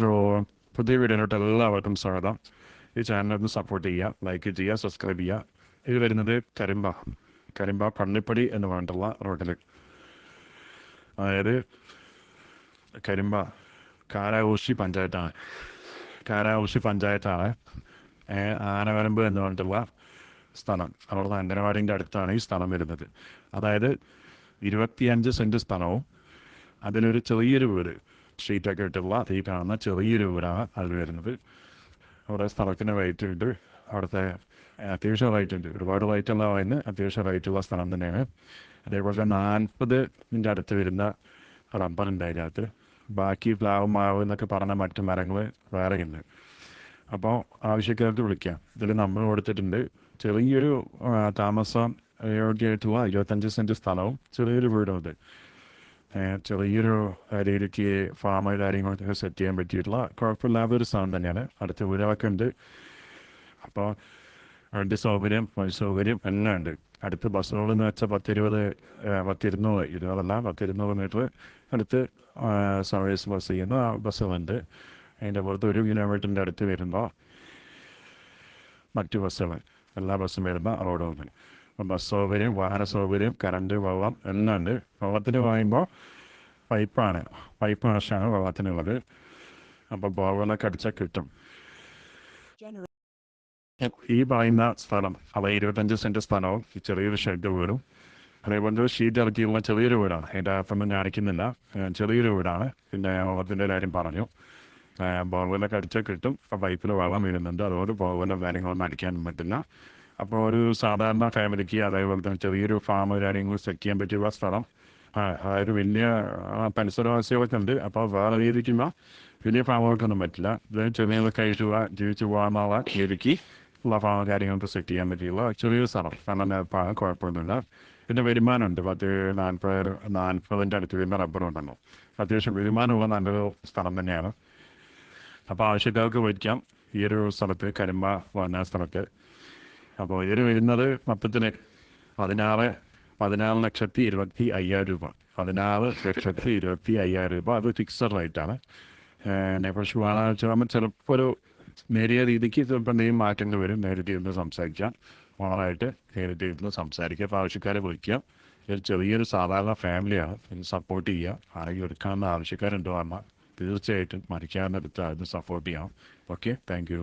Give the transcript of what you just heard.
So പുതിയ വീഡിയോയിലോട്ട് എല്ലാവർക്കും സ്വാഗതം. ഈ ചാനലൊന്ന് സപ്പോർട്ട് ചെയ്യുക ലൈക്ക് ചെയ്യുക സബ്സ്ക്രൈബ് ചെയ്യുക. ഇത് വരുന്നത് കരിമ്പ കരിമ്പ പള്ളിപ്പടി എന്ന് പറഞ്ഞിട്ടുള്ള റോഡിൽ അതായത് കരിമ്പ കാരാഘോഷി പഞ്ചായത്താണ്. കാരാഘോഷി പഞ്ചായത്താണ് ആനവരമ്പ് എന്ന് പറഞ്ഞിട്ടുള്ള സ്ഥലം. അവിടുത്തെ അംഗനവാടിന്റെ അടുത്താണ് ഈ സ്ഥലം വരുന്നത്. അതായത് ഇരുപത്തിയഞ്ച് സെന്റ് സ്ഥലവും അതിലൊരു ചെറിയൊരു വീട്. ഷീറ്റൊക്കെ ഇട്ടുള്ള ഈ കാണുന്ന ചെറിയൊരു വീടാണ് അതിൽ വരുന്നത്. അവിടെ സ്ഥലത്തിന് റേറ്റ് ഉണ്ട്. അവിടുത്തെ അത്യാവശ്യം റേറ്റ് ഉണ്ട്. ഒരുപാട് റേറ്റ് ഉള്ള പറയുന്നത് അത്യാവശ്യം റേറ്റ് ഉള്ള സ്ഥലം തന്നെയാണ്. അതേപോലെ തന്നെ നാൽപ്പതിന്റെ അടുത്ത് വരുന്ന റബ്ബർ ഉണ്ട് അതിനകത്ത് ബാക്കി പ്ലാവ് മാവ് എന്നൊക്കെ പറഞ്ഞ മറ്റു മരങ്ങൾ വേറെ ഉണ്ട് അപ്പോൾ ആവശ്യക്കാർക്ക് വിളിക്കാം. ഇതിൽ നമ്മൾ കൊടുത്തിട്ടുണ്ട് ചെറിയൊരു താമസം യോഗ്യമായിട്ടുള്ള ഇരുപത്തഞ്ച് സെന്റ് സ്ഥലവും ചെറിയൊരു വീടും ഏ, ചെറിയൊരു രീതിക്ക് ഫാമ് കാര്യങ്ങളൊക്കെ സെറ്റ് ചെയ്യാൻ പറ്റിയിട്ടുള്ള കുഴപ്പമില്ലാത്ത ഒരു സ്ഥലം തന്നെയാണ്. അടുത്ത വീടുകളൊക്കെ ഉണ്ട്. അപ്പോൾ അതിന്റെ സൗകര്യം സൗകര്യം എല്ലാം ഉണ്ട്. അടുത്ത് ബസ്സുകൾ എന്ന് വെച്ചാൽ പത്തിരുപത് പത്തിരുന്നൂറ് ഇരുപതല്ല പത്തിരുന്നൂറ് മീറ്റർ അടുത്ത് സർവീസ് ബസ് ചെയ്യുന്ന ബസ്സുകളുണ്ട്. അതിന്റെ പുറത്ത് ഒരു കിലോമീറ്ററിന്റെ അടുത്ത് വരുമ്പോൾ മറ്റു ബസ്സുകൾ എല്ലാ ബസ്സും വരുമ്പോൾ റോഡ് ഉണ്ട് അപ്പോൾ ബസ് സൗകര്യം വാഹന സൗകര്യം കറണ്ട് വെള്ളം എല്ലാം ഉണ്ട് വെള്ളത്തിന് പറയുമ്പോൾ പൈപ്പാണ് പൈപ്പ് കണക്ഷനാണ് വെള്ളത്തിനുള്ളത്. അപ്പോൾ ബോർവെല്ലൊക്കെ അടിച്ചാൽ കിട്ടും. ഈ പറയുന്ന സ്ഥലം അത് ഇരുപത്തഞ്ച് സെന്റ് സ്ഥലവും ഈ ചെറിയൊരു ഷെഡ് വീടും. അതേപോലെ ഷീറ്റ് ഇറക്കിയുള്ള ചെറിയൊരു വീടാണ്. എന്റെ അകത്തൊന്നും കാണിക്കുന്നില്ല ചെറിയൊരു വീടാണ്. പിന്നെ വെള്ളത്തിന്റെ കാര്യം പറഞ്ഞു. ബോർവെല്ലൊക്കെ അടിച്ചാൽ കിട്ടും. പൈപ്പിൽ വെള്ളം വീഴുന്നുണ്ട് അതുകൊണ്ട് ബോർവെല്ലോ കാര്യങ്ങളൊന്നും അടിക്കാനും പറ്റില്ല. അപ്പോൾ ഒരു സാധാരണ ഫാമിലിക്ക് അതേപോലെ തന്നെ ചെറിയൊരു ഫാം കാര്യങ്ങൾ സെറ്റ് ചെയ്യാൻ പറ്റിയുള്ള സ്ഥലം. ഒരു വലിയ ഉണ്ട് അപ്പോൾ വേറെ രീതിക്കുമ്പോൾ വലിയ ഫാമുകൾക്കൊന്നും പറ്റില്ല. ഇത് ചെറിയ കഴിച്ചു പോവാൻ ജീവിച്ചു പോകാമെന്നുള്ള ഒരുക്കി ഉള്ള ഫാം കാര്യങ്ങൾക്ക് സെറ്റ് ചെയ്യാൻ പറ്റിയുള്ള ചെറിയൊരു സ്ഥലം. കാരണം കുഴപ്പമൊന്നുമില്ല. പിന്നെ വരുമാനമുണ്ട്. പത്ത് നാൽപ്പത് നാൽപ്പതിന്റെ അടുത്ത് വരുന്ന റബ്ബറുണ്ടല്ലോ അത്യാവശ്യം വരുമാനമുള്ള നല്ലൊരു സ്ഥലം തന്നെയാണ്. അപ്പോൾ ആവശ്യക്കാർക്ക് വയ്ക്കാം ഈ ഒരു സ്ഥലത്ത് കരിമ്പ വന്ന സ്ഥലത്ത്. അപ്പോൾ ഇതിന് വരുന്നത് മൊത്തത്തിന് പതിനാറ് പതിനാറ് ലക്ഷത്തി ഇരുപത്തി അയ്യായിരം രൂപ. പതിനാറ് ലക്ഷത്തി ഇരുപത്തി അയ്യായിരം രൂപ. അത് ഫിക്സഡ് റേറ്റാണ് ആണെന്ന് വെച്ചാൽ ചിലപ്പോൾ ഒരു നേരിയ രീതിക്ക് ചിലപ്പോൾ എന്തെങ്കിലും മാറ്റങ്ങൾ വരും. നേരിട്ട് ഇരുന്ന് സംസാരിക്കാം. ഓണറായിട്ട് നേരിട്ട് ഇരുന്ന് സംസാരിക്കുക അപ്പോൾ ആവശ്യക്കാരെ വിളിക്കാം. ഒരു ചെറിയൊരു സാധാരണ ഫാമിലിയാണ് സപ്പോർട്ട് ചെയ്യുക ആരെങ്കിലും എടുക്കാവുന്ന ആവശ്യക്കാരുണ്ടോ എന്നാൽ തീർച്ചയായിട്ടും മരിക്കാവുന്ന എടുത്താൽ അതിന് സപ്പോർട്ട് ചെയ്യാം. Okay thank you